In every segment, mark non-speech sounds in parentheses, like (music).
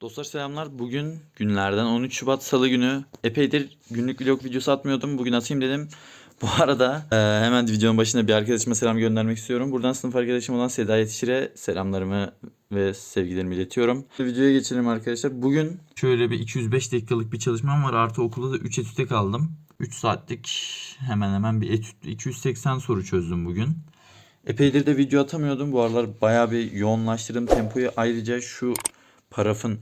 Dostlar selamlar. Bugün günlerden 13 Şubat Salı günü. Epeydir günlük vlog videosu atmıyordum. Bugün atayım dedim. (laughs) Bu arada e, hemen videonun başında bir arkadaşıma selam göndermek istiyorum. Buradan sınıf arkadaşım olan Seda Yetişir'e selamlarımı ve sevgilerimi iletiyorum. Videoya geçelim arkadaşlar. Bugün şöyle bir 205 dakikalık bir çalışmam var. Artı okulda da 3 etüte kaldım. 3 saatlik hemen hemen bir etüt 280 soru çözdüm bugün. Epeydir de video atamıyordum. Bu aralar bayağı bir yoğunlaştırdım tempoyu. Ayrıca şu parafın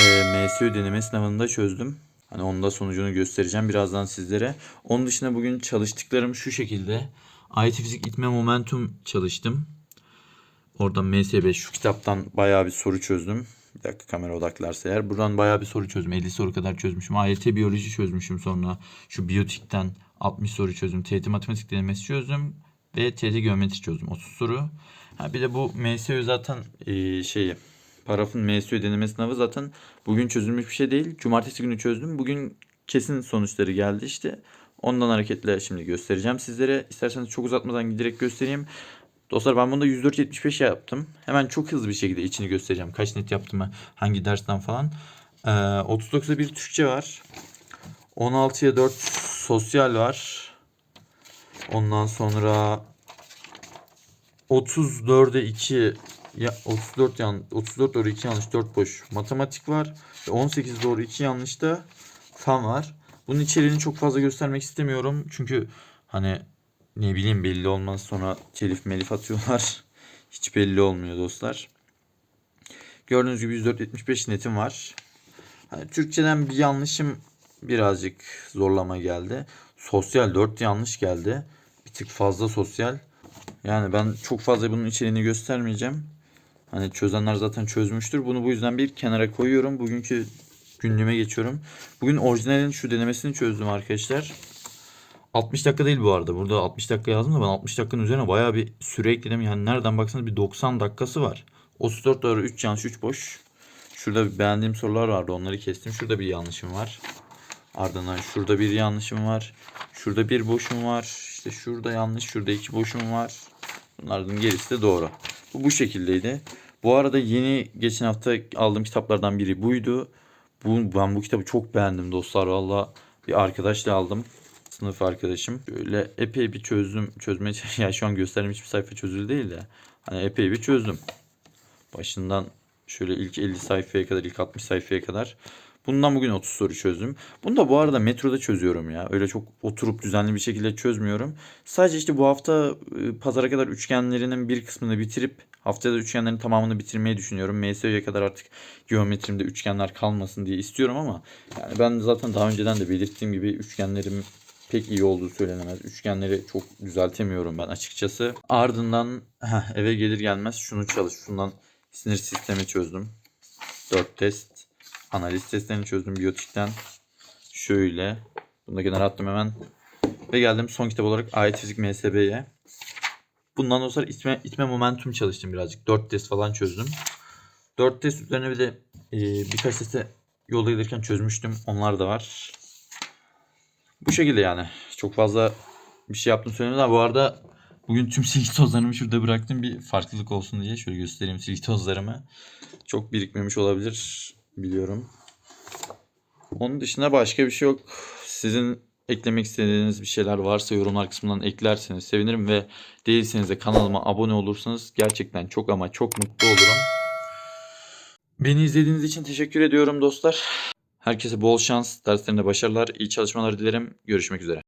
e, MSÜ deneme sınavında çözdüm. Hani onun da sonucunu göstereceğim birazdan sizlere. Onun dışında bugün çalıştıklarım şu şekilde. IT fizik itme momentum çalıştım. Oradan MS5 şu kitaptan bayağı bir soru çözdüm. Bir dakika kamera odaklarsa eğer. Buradan bayağı bir soru çözdüm. 50 soru kadar çözmüşüm. AYT biyoloji çözmüşüm sonra. Şu biyotikten 60 soru çözdüm. TET matematik denemesi çözdüm. Ve TET geometri çözdüm. 30 soru. Ha bir de bu MSÜ zaten e, şeyi parafın MSÜ deneme sınavı zaten bugün çözülmüş bir şey değil. Cumartesi günü çözdüm. Bugün kesin sonuçları geldi işte. Ondan hareketle şimdi göstereceğim sizlere. İsterseniz çok uzatmadan direkt göstereyim. Dostlar ben bunda 104.75 yaptım. Hemen çok hızlı bir şekilde içini göstereceğim. Kaç net yaptığımı, hangi dersten falan. Ee, 39'a bir Türkçe var. 16'ya 4 sosyal var. Ondan sonra 34'e 2 ya 34 yan 34 doğru 2 yanlış 4 boş matematik var. Ve 18 doğru 2 yanlış da fen var. Bunun içeriğini çok fazla göstermek istemiyorum. Çünkü hani ne bileyim belli olmaz sonra telif melif atıyorlar. (laughs) Hiç belli olmuyor dostlar. Gördüğünüz gibi 104.75 netim var. Hani Türkçeden bir yanlışım birazcık zorlama geldi. Sosyal 4 yanlış geldi. Bir tık fazla sosyal. Yani ben çok fazla bunun içeriğini göstermeyeceğim. Hani çözenler zaten çözmüştür. Bunu bu yüzden bir kenara koyuyorum. Bugünkü günlüğüme geçiyorum. Bugün orijinalin şu denemesini çözdüm arkadaşlar. 60 dakika değil bu arada. Burada 60 dakika yazdım da ben 60 dakikanın üzerine bayağı bir süre ekledim. Yani nereden baksanız bir 90 dakikası var. 34 doğru 3 yanlış 3 boş. Şurada beğendiğim sorular vardı. Onları kestim. Şurada bir yanlışım var. Ardından şurada bir yanlışım var. Şurada bir boşum var. İşte şurada yanlış. Şurada iki boşum var. Bunların gerisi de doğru. Bu bu şekildeydi. Bu arada yeni geçen hafta aldığım kitaplardan biri buydu. Bu, ben bu kitabı çok beğendim dostlar. Valla bir arkadaşla aldım. Sınıf arkadaşım. Böyle epey bir çözdüm. Çözmeye çalış- (laughs) yani şu an gösterdiğim hiçbir sayfa çözülü değil de. Hani epey bir çözdüm. Başından şöyle ilk 50 sayfaya kadar, ilk 60 sayfaya kadar. Bundan bugün 30 soru çözdüm. Bunu da bu arada metroda çözüyorum ya. Öyle çok oturup düzenli bir şekilde çözmüyorum. Sadece işte bu hafta e, pazara kadar üçgenlerinin bir kısmını bitirip haftaya da üçgenlerin tamamını bitirmeyi düşünüyorum. MSÖ'ye kadar artık geometrimde üçgenler kalmasın diye istiyorum ama yani ben zaten daha önceden de belirttiğim gibi üçgenlerim pek iyi olduğu söylenemez. Üçgenleri çok düzeltemiyorum ben açıkçası. Ardından heh, eve gelir gelmez şunu çalış. Şundan sinir sistemi çözdüm. 4 test. Analiz testlerini çözdüm biyotikten. Şöyle. Bunu da kenara attım hemen. Ve geldim son kitap olarak Ayet Fizik MSB'ye. Bundan sonra itme, itme momentum çalıştım birazcık. 4 test falan çözdüm. 4 test üzerine bir de e, birkaç testi yolda gelirken çözmüştüm. Onlar da var. Bu şekilde yani. Çok fazla bir şey yaptım söylemedim ama bu arada bugün tüm silgi tozlarımı şurada bıraktım. Bir farklılık olsun diye. Şöyle göstereyim silgi tozlarımı. Çok birikmemiş olabilir biliyorum. Onun dışında başka bir şey yok. Sizin eklemek istediğiniz bir şeyler varsa yorumlar kısmından eklerseniz sevinirim ve değilseniz de kanalıma abone olursanız gerçekten çok ama çok mutlu olurum. Beni izlediğiniz için teşekkür ediyorum dostlar. Herkese bol şans, derslerinde başarılar, iyi çalışmalar dilerim. Görüşmek üzere.